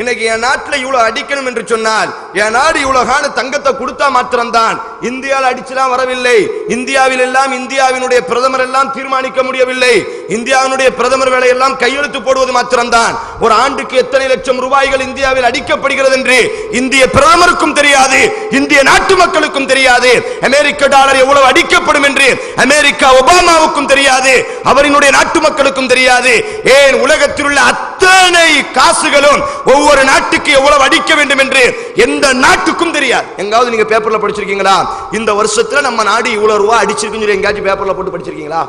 இன்னைக்கு என் நாட்டில் இவ்வளோ அடிக்கணும் என்று சொன்னால் என் நாடு இவ்வளோ காண தங்கத்தை கொடுத்தா மாத்திரம்தான். இந்தியாவில் அடிச்சுலாம் வரவில்லை. இந்தியாவில் எல்லாம் இந்தியாவினுடைய பிரதமர் எல்லாம் தீர்மானிக்க முடியவில்லை. இந்தியாவினுடைய பிரதமர் வேலையெல்லாம் கையெழுத்து போடுவது மாத்திரம்தான். ஒரு ஆண்டுக்கு எத்தனை லட்சம் ரூபாய்கள் இந்தியாவில் அடிக்கப்படுகிறது என்று இந்திய பிரதமருக்கும் தெரியாது இந்திய நாட்டு மக்களுக்கும் தெரியாது. அமெரிக்க டாலர் எவ்வளவு அடிக்கப்படும் என்று அமெரிக்கா ஒபாமாவுக்கும் தெரியாது அவரினுடைய நாட்டு மக்களுக்கும் தெரியாது. ஏன் உலகத்தில் உள்ள அத்தனை காசுகளும் ஒவ்வொரு நாட்டுக்கு எவ்வளவு அடிக்க வேண்டும் என்று எந்த நாட்டுக்கும் தெரியாது. எங்காவது நீங்க பேப்பர்ல படிச்சிருக்கீங்களா? இந்த வருஷத்துல நம்ம நாடு இவ்வளவு ரூபா அடிச்சிருக்குன்னு சொல்லி எங்கேயாச்சும் பேப்பர்ல போட்டு படிச்சிருக்கீங்களா?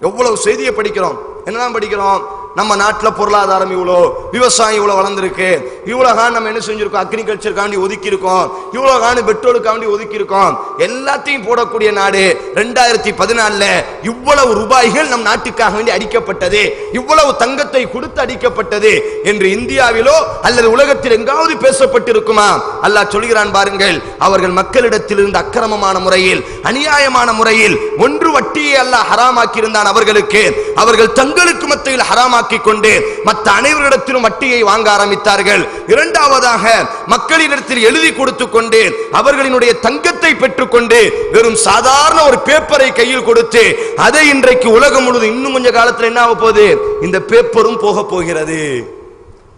எவ்வளவு செய்தியை படிக்கிறோம். என்னதான் படிக்கிறோம்? நம்ம நாட்டில் பொருளாதாரம் இவ்வளோ விவசாயம் இவ்வளோ வளர்ந்துருக்கு. இவ்வளோ காண் நம்ம என்ன செஞ்சுருக்கோம்? அக்ரிகல்ச்சருக்காண்டி ஒதுக்கி இருக்கோம் இவ்வளவு காண் பெட்ரோலுக்காண்டி ஒதுக்கி இருக்கோம் எல்லாத்தையும் போடக்கூடிய நாடு ரெண்டாயிரத்தி பதினாலில் இவ்வளவு ரூபாய்கள் நம் நாட்டுக்காக வேண்டி அடிக்கப்பட்டது. இவ்வளவு தங்கத்தை கொடுத்து அடிக்கப்பட்டது என்று இந்தியாவிலோ அல்லது உலகத்தில் எங்காவது பேசப்பட்டிருக்குமா? அல்லாஹ் சொல்கிறான் பாருங்கள் அவர்கள் மக்களிடத்தில் இருந்து அக்கிரமமான முறையில் அநியாயமான முறையில் ஒன்று வட்டியை அல்லாஹ் ஹராமாக்கி இருந்தான் அவர்களுக்கு. அவர்கள் தங்களுக்கு மத்தியில் ஹராமாக்கி கொண்டு மற்ற அனைவரிடத்திலும் வட்டியை வாங்க ஆரம்பித்தார்கள். இரண்டாவதாக மக்களிடத்தில் எழுதி கொடுத்து கொண்டு அவர்களினுடைய தங்கத்தை பெற்றுக்கொண்டு வெறும் சாதாரண ஒரு பேப்பரை கையில் கொடுத்து அதை இன்றைக்கு உலகம் முழுவதும் இன்னும் கொஞ்ச காலத்தில் என்ன ஆக போகுது? இந்த பேப்பரும் போக போகிறது.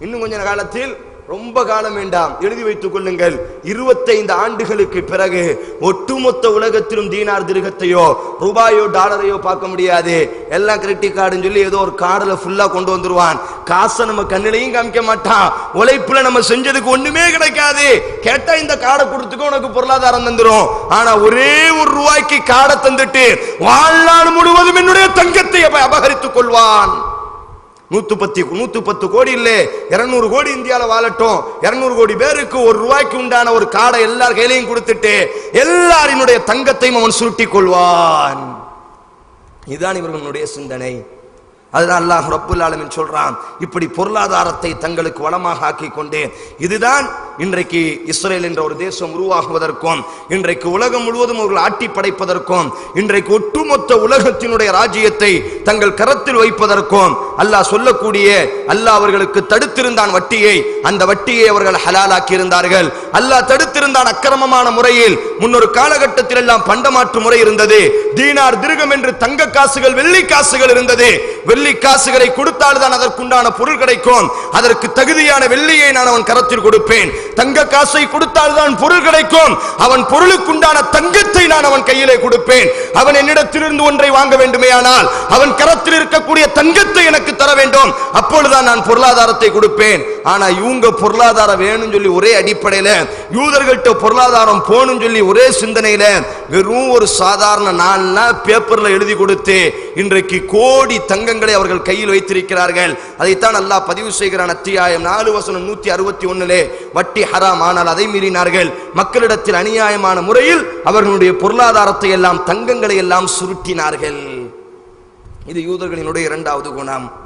இன்னும் கொஞ்ச காலத்தில் ரொம்ப காலம் வேண்டாம். எழுதி வைத்துக் கொள்ளுங்கள். இருபத்தைந்து ஆண்டுகளுக்கு பிறகு ஒட்டுமொத்த உலகத்திலும் தீனார் திருகத்தையோ ரூபாயோ டாலரையோ பார்க்க முடியாது. எல்லாம் கிரெடிட் கார்டுன்னு சொல்லி ஏதோ ஒரு கார்டுல ஃபுல்லா கொண்டு வந்துருவான். காசை நம்ம கண்ணிலையும் காமிக்க மாட்டான். உழைப்புல நம்ம செஞ்சதுக்கு ஒண்ணுமே கிடைக்காது. கேட்டா இந்த கார்டை கொடுத்துக்கோ உனக்கு பொருளாதாரம் தந்துரும். ஆனா ஒரே ஒரு ரூபாய்க்கு கார்டை தந்துட்டு வாழ்நாள் முழுவதும் என்னுடைய தங்கத்தை அபகரித்துக் கொள்வான். நூத்து பத்து நூத்து பத்து கோடி இல்லை இருநூறு கோடி இந்தியாவில் வாழட்டும். இருநூறு கோடி பேருக்கு ஒரு ரூபாய்க்கு உண்டான ஒரு காடை எல்லார் கையிலையும் கொடுத்துட்டு எல்லாரினுடைய தங்கத்தையும் அவன் சுருட்டிக் கொள்வான். இதுதான் இவர்களுடைய சிந்தனை. அதுதான் அல்லாஹ் ரப்புல் ஆலமீன் சொல்றான். இப்படி பொருளாதாரத்தை தங்களுக்கு வளமாக ஆக்கி கொண்டு இதுதான் இன்றைக்கு இஸ்ரேல் என்ற ஒரு தேசம் உருவாகுவதற்கும் இன்றைக்கு உலகம் முழுவதும் அவர்கள் ஆட்டி படைப்பதற்கும் இன்றைக்கு ஒட்டுமொத்த உலகத்தினுடைய ராஜ்யத்தை தங்கள் கரத்தில் வைப்பதற்கும் அல்லாஹ் சொல்லக்கூடிய அல்லாஹ் அவர்களுக்கு தடுத்திருந்தான் வட்டியை அந்த வட்டியை அவர்கள் ஹலாலாக்கி இருந்தார்கள் அல்லாஹ் தடுத்திருந்தான் அக்கிரமமான முறையில் முன்னொரு காலகட்டத்தில் எல்லாம் பண்டமாற்று முறை இருந்தது. தீனார் திருகம் என்று தங்க காசுகள் வெள்ளி காசுகள் இருந்தது. வெள்ளி காசுகளை கொடுத்தால் தான் அதற்குண்டான பொருள் கிடைக்கும். அதற்கு தகுதியான வெள்ளியை நான் அவன் கரத்தில் கொடுப்பேன். தங்க காசை கொடுத்தால் தான் பொருள் கிடைக்கும். அவன் பொருளுக்குண்டான தங்கத்தை நான் அவன் கையிலே கொடுப்பேன். அவன் என்னிடத்திலிருந்து ஒன்றை வாங்க வேண்டுமே ஆனால் அவன் கரத்தில் இருக்கக்கூடிய தங்கத்தை எனக்கு தர வேண்டும். அப்பொழுதுதான் நான் பொருளாதாரத்தை கொடுப்பேன். ஆனா இவங்க பொருளாதாரம் வேணும்னு சொல்லி ஒரே அடிப்படையில யூதர்கள்ட்ட பொருளாதாரம் போகணும்னு சொல்லி ஒரே சிந்தனையில வெறும் ஒரு சாதாரண நாள்ல பேப்பர்ல எழுதி கொடுத்து இன்றைக்கு கோடி தங்கங்களை அவர்கள் கையில் வைத்திருக்கிறார்கள். அதைத்தான் நல்லா பதிவு செய்கிறான் அத்தியாயம் நாலு வசனம் நூத்தி அறுபத்தி ஒண்ணுலே. வட்டி ஹராம் ஆனால் அதை மீறினார்கள். மக்களிடத்தில் அநியாயமான முறையில் அவர்களுடைய பொருளாதாரத்தை எல்லாம் தங்கங்களை எல்லாம் சுருட்டினார்கள். இது யூதர்களினுடைய இரண்டாவது குணம்.